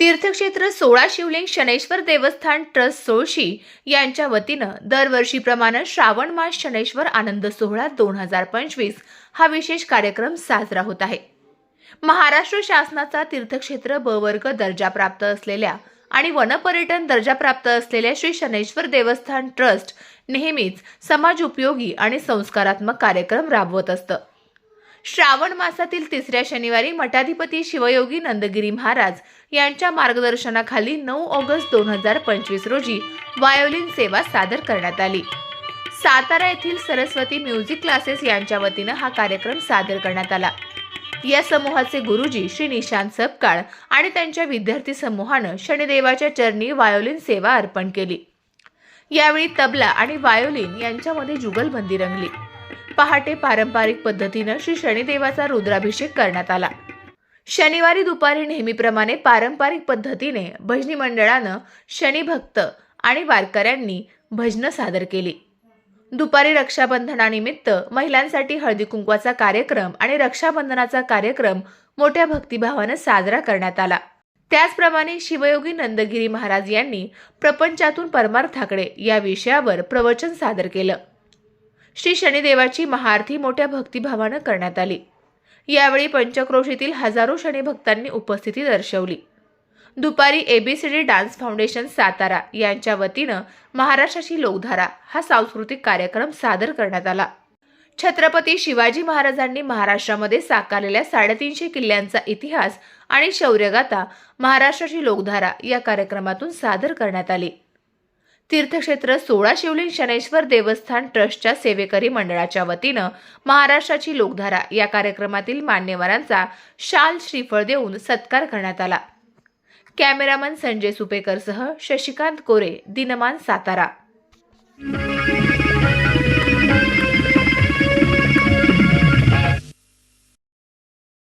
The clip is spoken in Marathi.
तीर्थक्षेत्र सोळा शिवलिंग शनेश्वर देवस्थान ट्रस्ट सोळशी यांच्या वतीनं दरवर्षीप्रमाणे श्रावण मास शनेश्वर आनंद सोहळा दोन हजार पंचवीस हा विशेष कार्यक्रम साजरा होत आहे. महाराष्ट्र शासनाचा तीर्थक्षेत्र ब वर्ग दर्जा प्राप्त असलेल्या आणि वनपर्यटन दर्जा प्राप्त असलेल्या श्री शनेश्वर देवस्थान ट्रस्ट नेहमीच समाज उपयोगी आणि संस्कारात्मक कार्यक्रम राबवत असतं. श्रावण मासातील तिसऱ्या शनिवारी मठाधिपती शिवयोगी नंदगिरी महाराज यांच्या मार्गदर्शनाखाली नऊ ऑगस्ट दोन हजार पंचवीस रोजी वायोलिन सेवा सादर करण्यात आली. सातारा येथील सरस्वती म्युझिक क्लासेस यांच्या वतीनं हा कार्यक्रम सादर करण्यात आला. या समूहाचे गुरुजी श्री निशांत सपकाळ आणि त्यांच्या विद्यार्थी समूहानं शनिदेवाच्या चरणी वायोलिन सेवा अर्पण केली. यावेळी तबला आणि वायोलिन यांच्यामध्ये जुगलबंदी रंगली. पहाटे पारंपरिक पद्धतीनं श्री शनिदेवाचा रुद्राभिषेक करण्यात आला. शनिवारी दुपारी नेहमीप्रमाणे पारंपरिक पद्धतीने भजनी मंडळानं शनिभक्त आणि वारकऱ्यांनी भजनं सादर केली. दुपारी रक्षाबंधनानिमित्त महिलांसाठी हळदी कुंकवाचा कार्यक्रम आणि रक्षाबंधनाचा कार्यक्रम मोठ्या भक्तिभावानं साजरा करण्यात आला. त्याचप्रमाणे शिवयोगी नंदगिरी महाराज यांनी प्रपंचातून परमार्थाकडे या विषयावर प्रवचन सादर केलं. श्री शनिदेवाची महाआरती मोठ्या भक्तिभावानं करण्यात आली. यावेळी पंचक्रोशीतील हजारो शनिभक्तांनी उपस्थिती दर्शवली. दुपारी एबीसीडी डान्स फाउंडेशन सातारा यांच्या वतीनं महाराष्ट्राची लोकधारा हा सांस्कृतिक कार्यक्रम सादर करण्यात आला. छत्रपती शिवाजी महाराजांनी महाराष्ट्रामध्ये साकारलेल्या साडेतीनशे किल्ल्यांचा इतिहास आणि शौर्यगाथा महाराष्ट्राची लोकधारा या कार्यक्रमातून सादर करण्यात आली. तीर्थक्षेत्र सोळा शिवलिंग शनैश्वर देवस्थान ट्रस्टच्या सेवेकरी मंडळाच्या वतीनं महाराष्ट्राची लोकधारा या कार्यक्रमातील मान्यवरांचा शाल श्रीफळ देऊन सत्कार करण्यात आला. कॅमेरामन संजय सुपेकरसह शशिकांत कोरे दिनमान सातारा.